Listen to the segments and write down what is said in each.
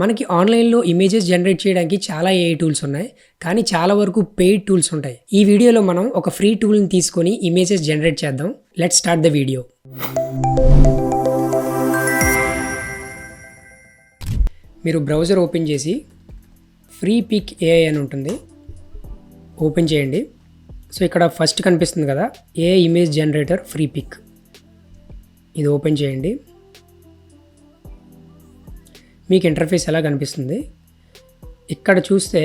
మనకి ఆన్లైన్లో images generate చేయడానికి చాలా ఏఐ టూల్స్ ఉన్నాయి. కానీ చాలా వరకు పెయిడ్ టూల్స్ ఉంటాయి. ఈ వీడియోలో మనం ఒక ఫ్రీ టూల్ని తీసుకొని ఇమేజెస్ జనరేట్ చేద్దాం. లెట్ స్టార్ట్ ద వీడియో మీరు బ్రౌజర్ ఓపెన్ చేసి ఫ్రీ పిక్ ఏఐ అని ఉంటుంది. ఓపెన్ చేయండి. సో ఇక్కడ ఫస్ట్ కనిపిస్తుంది కదా a image generator free pick ఇది ఓపెన్ చేయండి. మీకు ఇంటర్ఫేస్ ఎలా కనిపిస్తుంది? ఇక్కడ చూస్తే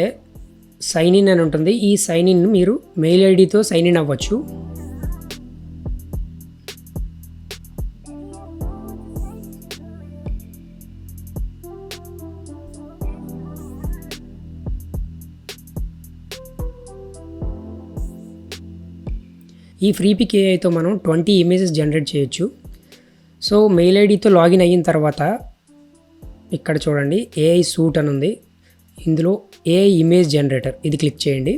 సైన్ ఇన్ అని ఉంటుంది. ఈ సైన్ ఇన్ మీరు మెయిల్ ఐడితో సైన్ ఇన్ అవ్వచ్చు. ఈ ఫ్రీ పిక్ ఏఐతో మనం ట్వంటీ ఇమేజెస్ జనరేట్ చేయొచ్చు. సో మెయిల్ ఐడితో లాగిన్ అయిన తర్వాత ఇక్కడ చూడండి ఏఐ సూట్ అని ఉంది. ఇందులో ఏఐ ఇమేజ్ జనరేటర్ ఇది క్లిక్ చేయండి.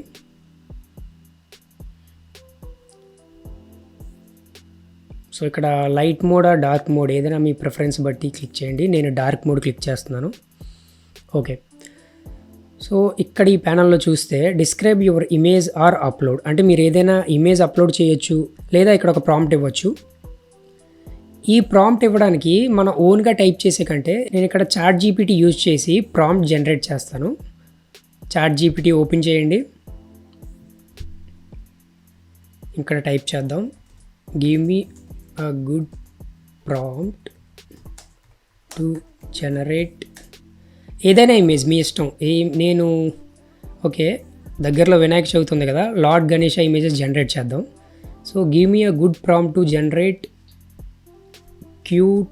సో ఇక్కడ లైట్ మోడ్ డార్క్ మోడ్ ఏదైనా మీ ప్రిఫరెన్స్ బట్టి క్లిక్ చేయండి. నేను డార్క్ మోడ్ క్లిక్ చేస్తున్నాను. ఓకే సో ఇక్కడ ఈ ప్యానల్లో చూస్తే describe your image or upload అంటే మీరు ఏదైనా ఇమేజ్ అప్లోడ్ చేయొచ్చు లేదా ఇక్కడ ఒక ప్రాంప్ట్ ఇవ్వచ్చు. ఈ ప్రాంప్ట్ ఇవ్వడానికి మన ఓన్గా టైప్ చేసే కంటే నేను ఇక్కడ చాట్ జీపీటీ యూజ్ చేసి ప్రాంప్ట్ జనరేట్ చేస్తాను. చాట్ జీపీటీ ఓపెన్ చేయండి. ఇక్కడ టైప్ చేద్దాం. Give me a good prompt to generate ఏదైనా ఇమేజ్ మీ ఇష్టం. ఏ నేను ఓకే దగ్గరలో వినాయక చవితి ఉంది కదా లార్డ్ గణేష ఇమేజెస్ జనరేట్ చేద్దాం. So give me a good prompt to generate cute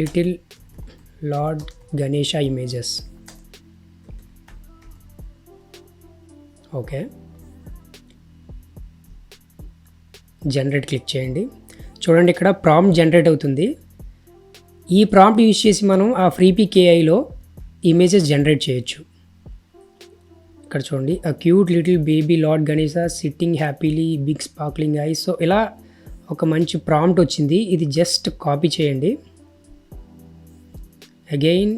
little Lord Ganesha images okay generate click చేయండి. చూడండి ఇక్కడ ప్రాంప్ట్ జనరేట్ అవుతుంది. ఈ ప్రాంప్ట్ యూజ్ చేసి మనం ఆ ఫ్రీ పికేఐలో ఇమేజెస్ జనరేట్ చేయొచ్చు. ఇక్కడ చూడండి. ఆ cute little baby Lord Ganesha sitting happily big sparkling eyes so ఇలా ఒక మంచి ప్రాంప్ట్ వచ్చింది. ఇది జస్ట్ కాపీ చేయండి. Again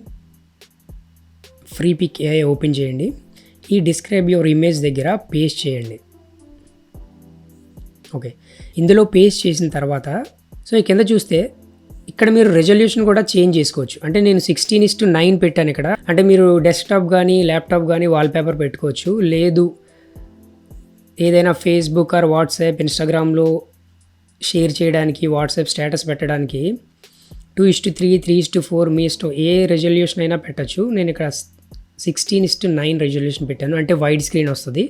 free pick AI open చేయండి. ఈ డిస్క్రైబ్ యువర్ ఇమేజ్ దగ్గర పేస్ట్ చేయండి. ఓకే ఇందులో పేస్ట్ చేసిన తర్వాత సో ఈ కింద చూస్తే ఇక్కడ మీరు రెజల్యూషన్ కూడా చేంజ్ చేసుకోవచ్చు. అంటే నేను సిక్స్టీన్ ఇస్ టు నైన్ పెట్టాను ఇక్కడ. అంటే మీరు డెస్క్టాప్ కానీ ల్యాప్టాప్ కానీ వాల్పేపర్ పెట్టుకోవచ్చు. లేదు ఏదైనా ఫేస్బుక్ ఆర్ వాట్సాప్ ఇన్స్టాగ్రామ్లో షేర్ చేయడానికి వాట్సాప్ స్టేటస్ పెట్టడానికి two is to three three is to four మీ ఇష్టం ఏ రెజల్యూషన్ అయినా పెట్టచ్చు. నేను ఇక్కడ సిక్స్టీన్ ఇస్టు నైన్ రెజల్యూషన్ పెట్టాను. అంటే వైడ్ స్క్రీన్ వస్తుంది.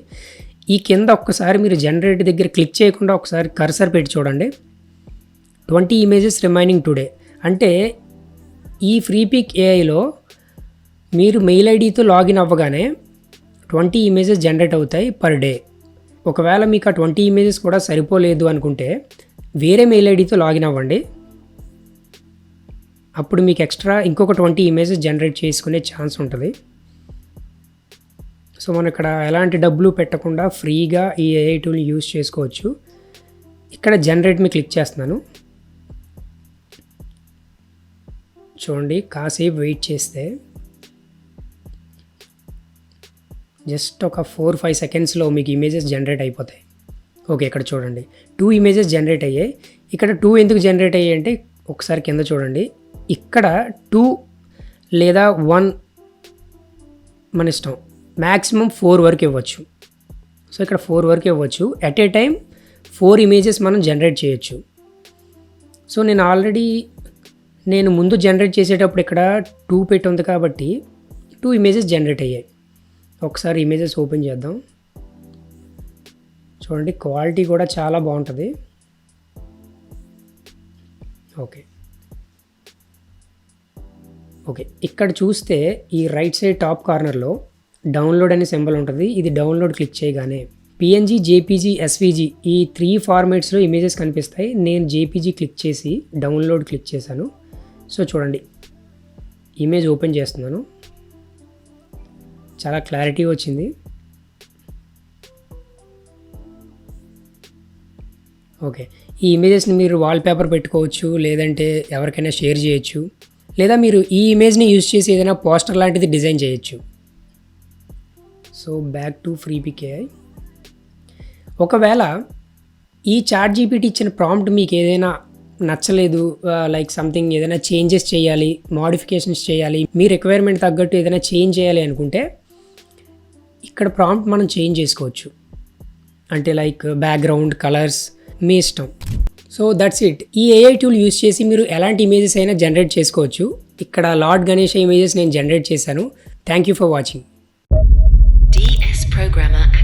ఈ కింద ఒక్కసారి మీరు జనరేట్ దగ్గర క్లిక్ చేయకుండా ఒకసారి కర్సర్ పెట్టి చూడండి. ట్వంటీ ఇమేజెస్ రిమైనింగ్ టుడే అంటే ఈ ఫ్రీ పిక్ ఏఐలో మీరు మెయిల్ ఐడితో లాగిన్ అవ్వగానే ట్వంటీ ఇమేజెస్ జనరేట్ అవుతాయి పర్ డే ఒకవేళ మీకు ఆ ట్వంటీ ఇమేజెస్ కూడా సరిపోలేదు అనుకుంటే వేరే మెయిల్ ఐడితో లాగిన్ అవ్వండి. అప్పుడు మీకు ఎక్స్ట్రా ఇంకొక ట్వంటీ ఇమేజెస్ జనరేట్ చేసుకునే ఛాన్స్ ఉంటుంది. సో మనం ఇక్కడ ఎలాంటి డబ్బులు పెట్టకుండా ఫ్రీగా ఈ ఏఐ టూల్ని యూస్ చేసుకోవచ్చు. ఇక్కడ జనరేట్ మీ క్లిక్ చేస్తున్నాను. చూడండి కాసేపు వెయిట్ చేస్తే జస్ట్ ఒక ఫోర్ ఫైవ్ సెకండ్స్లో మీకు ఇమేజెస్ జనరేట్ అయిపోతాయి. ఓకే ఇక్కడ చూడండి. టూ ఇమేజెస్ జనరేట్ అయ్యాయి. ఇక్కడ టూ ఎందుకు జనరేట్ అయ్యాయి అంటే ఒకసారి కింద చూడండి. ఇక్కడ టూ లేదా వన్ మన ఇష్టం. మ్యాక్సిమం ఫోర్ వరకు ఇవ్వచ్చు. సో ఇక్కడ ఫోర్ వరకు ఇవ్వచ్చు. At a time four images మనం జనరేట్ చేయొచ్చు. సో నేను ఆల్రెడీ నేను ముందు జనరేట్ చేసేటప్పుడు ఇక్కడ టూ పెట్టి ఉంది కాబట్టి టూ ఇమేజెస్ జనరేట్ అయ్యాయి. ఒకసారి ఇమేజెస్ ఓపెన్ చేద్దాం. చూడండి క్వాలిటీ కూడా చాలా బాగుంటుంది. ఓకే. ఓకే ఇక్కడ చూస్తే ఈ రైట్ సైడ్ టాప్ కార్నర్లో డౌన్లోడ్ అనే సింబల్ ఉంటుంది. ఇది డౌన్లోడ్ క్లిక్ చేయగానే పిఎన్జీ జేపీజీ ఎస్వీజీ ఈ త్రీ ఫార్మేట్స్లో ఇమేజెస్ కనిపిస్తాయి. నేను జేపీజీ క్లిక్ చేసి డౌన్లోడ్ క్లిక్ చేశాను. సో చూడండి ఇమేజ్ ఓపెన్ చేస్తున్నాను. చాలా క్లారిటీ వచ్చింది. ఓకే. ఈ ఇమేజెస్ని మీరు వాల్పేపర్ పెట్టుకోవచ్చు లేదంటే ఎవరికైనా షేర్ చేయొచ్చు లేదా మీరు ఈ ఇమేజ్ని యూజ్ చేసి ఏదైనా పోస్టర్ లాంటిది డిజైన్ చేయొచ్చు. So back to free pick AI ఒకవేళ ఈ చాట్ జీపీటీ ఇచ్చిన ప్రాంప్ట్ మీకు ఏదైనా నచ్చలేదు లైక్ సంథింగ్ ఏదైనా చేంజెస్ చేయాలి మోడిఫికేషన్స్ చేయాలి మీ రిక్వైర్మెంట్ తగ్గట్టు ఏదైనా చేంజ్ చేయాలి అనుకుంటే ఇక్కడ ప్రాంప్ట్ మనం చేంజ్ చేసుకోవచ్చు. అంటే లైక్ బ్యాక్గ్రౌండ్ కలర్స్ మీ ఇష్టం. సో దట్స్ ఇట్ ఈ ఏఐ టూల్ యూస్ చేసి మీరు ఎలాంటి ఇమేజెస్ అయినా జనరేట్ చేసుకోవచ్చు. ఇక్కడ లార్డ్ గణేష్ ఇమేజెస్ నేను జనరేట్ చేశాను. Thank you for watching Programmer